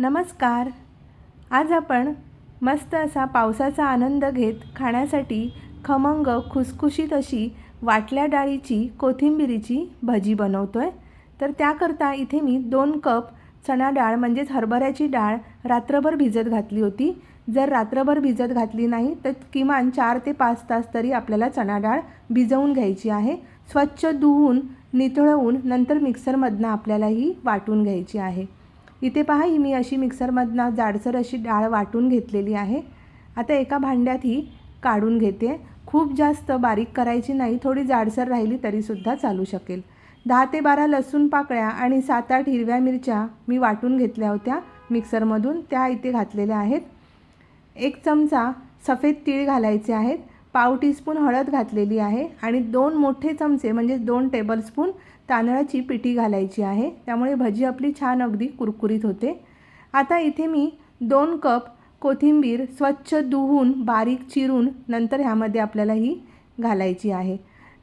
नमस्कार. आज आपण मस्त असा पावसाचा आनंद घेत खाण्यासाठी खमंग खुसखुशीत अशी वाटल्या डाळीची कोथिंबिरीची भजी बनवतो आहे तर त्याकरता इथे मी दोन कप चणा डाळ म्हणजेच हरभऱ्याची डाळ रात्रभर भिजत घातली होती. जर रात्रभर भिजत घातली नाही तर किमान चार ते पाच तास तरी आपल्याला चणा डाळ भिजवून घ्यायची आहे. स्वच्छ धुवून निथळवून नंतर मिक्सरमधनं आपल्याला ही वाटून घ्यायची आहे. इथे पहा ही मी अशी मिक्सरमधनं जाडसर अशी डाळ वाटून घेतलेली आहे. आता एका भांड्यात ही काढून घेते. खूप जास्त बारीक करायची नाही थोडी जाडसर राहिली तरीसुद्धा चालू शकेल. दहा ते बारा लसूण पाकळ्या आणि सात आठ हिरव्या मिरच्या मी वाटून घेतल्या होत्या मिक्सरमधून. त्या इथे घातलेल्या आहेत. एक चमचा सफेद तीळ घालायचे आहेत. पाव टीस्पून हळद घातलेली आहे आणि दोन मोठे चमचे म्हणजे दोन टेबलस्पून तांदळाची पिठी घालायची आहे. त्यामुळे भजी आपली छान अगदी कुरकुरीत होते. आता इथे मी दोन कप कोथिंबीर स्वच्छ धुवून बारीक चिरून नंतर ह्यामध्ये आपल्याला ही घालायची आहे.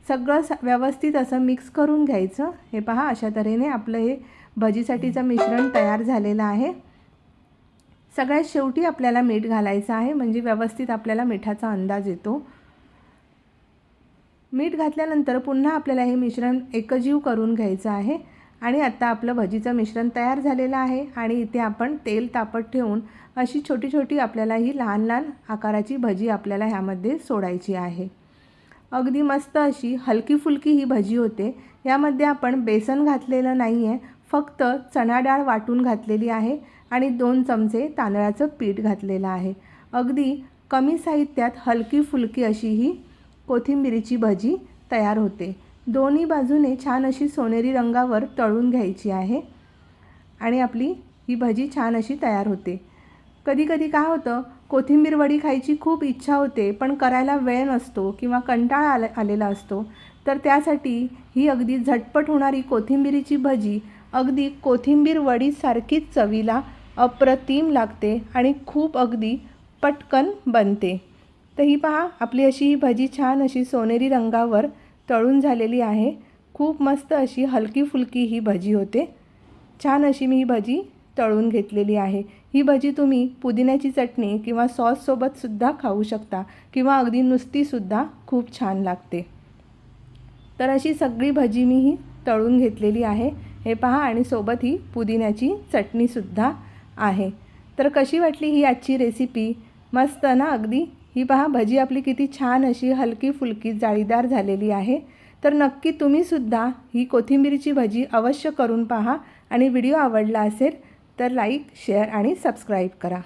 सगळं स व्यवस्थित असं मिक्स करून घ्यायचं. हे पहा अशा तऱ्हेने आपलं हे भजीसाठीचं मिश्रण तयार झालेलं आहे. सगळ्यात शेवटी आपल्याला मीठ घालायचं आहे म्हणजे व्यवस्थित आपल्याला मिठाचा अंदाज येतो. मीठ घातल्यानंतर पुन्हा आपल्याला हे मिश्रण एकजीव करून घ्यायचं आहे आणि आत्ता आपलं भजीचं मिश्रण तयार झालेलं आहे आणि इथे आपण तेल तापत ठेवून अशी छोटी छोटी आपल्याला ही लहान लहान आकाराची भजी आपल्याला ह्यामध्ये सोडायची आहे. अगदी मस्त अशी हलकी फुलकी ही भजी होते. यामध्ये आपण बेसन घातलेलं नाही आहे फक्त चणा डाळ वाटून घातलेली आहे. आणि दोन चमचे तांदळाचं पीठ घातलेलं आहे. अगदी कमी साहित्यात हलकी फुलकी अशी ही कोथिंबिरीची भजी तयार होते. दोन्ही बाजूने छान अशी सोनेरी रंगावर तळून घ्यायची आहे आणि आपली ही भजी छान अशी तयार होते. कधी कधी काय होतं कोथिंबीर वडी खायची खूप इच्छा होते पण करायला वेळ नसतो किंवा कंटाळा आला आलेला असतो. तर त्यासाठी ही अगदी झटपट होणारी कोथिंबिरीची भजी अगदी कोथिंबीर वडीसारखीच चवीला अप्रतिम लागते आणि खूप अगदी पटकन बनते. तर ही पहा आपली अशी ही भजी छान अशी सोनेरी रंगावर तळून झालेली आहे. खूप मस्त अशी हलकी फुलकी ही भजी होते. छान अशी मी ही भजी तळून घेतलेली आहे. ही भजी तुम्ही पुदिन्याची चटणी किंवा सॉससोबतसुद्धा खाऊ शकता किंवा अगदी नुसतीसुद्धा खूप छान लागते. तर अशी सगळी भजी मी ही तळून घेतलेली आहे. हे पहा आणि सोबत ही पुदिन्याची चटणीसुद्धा आहे. तर कशी वाटली ही आजची रेसिपी मस्त ना अगदी? ही पहा भजी आपली किती छान अशी हलकी फुलकी जाळीदार झालेली आहे. तर नक्की तुम्हीसुद्धा ही कोथिंबीरीची भजी अवश्य करून पहा आणि व्हिडिओ आवडला असेल तर लाईक शेअर आणि सबस्क्राईब करा.